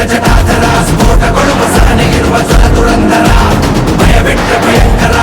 ಘಾತಕ ಗಂಗೆಯ ತಡೆದಿಟ್ಟ ಜಟಾಧರ ಸ್ಫೋಟ ಕೊಡುವ ಇರುವ ಜ್ವಲ ದುರಂಧರ ಭಯವಿಟ್ಟ ಭಯಂಕರ